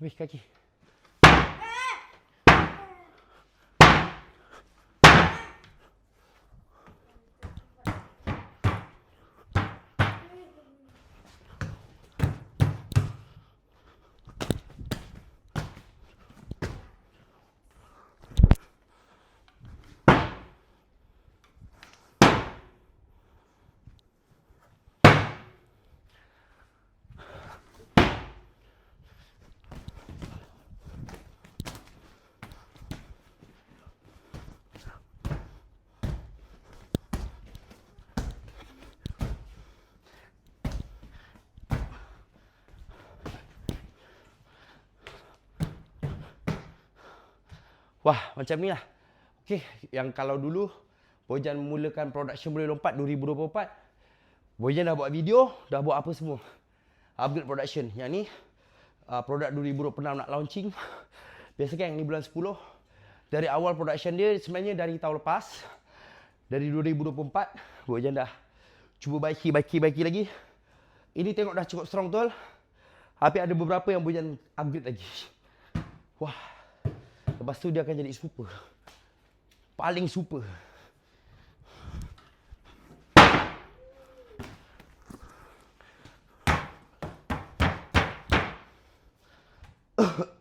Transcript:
つみき Wah, macam ni lah. Okey, yang kalau dulu Bojan mulakan production boleh lompat 2024. Bojan dah buat video, dah buat apa semua. Upgrade production. Yang ni uh, produk 2026 nak launching. Biasa kan yang ni bulan 10. Dari awal production dia sebenarnya dari tahun lepas. Dari 2024, Bojan dah cuba baiki, baiki, baiki lagi. Ini tengok dah cukup strong betul. Tapi ada beberapa yang Bojan upgrade lagi. Wah. Lepas tu dia akan jadi super. Paling super.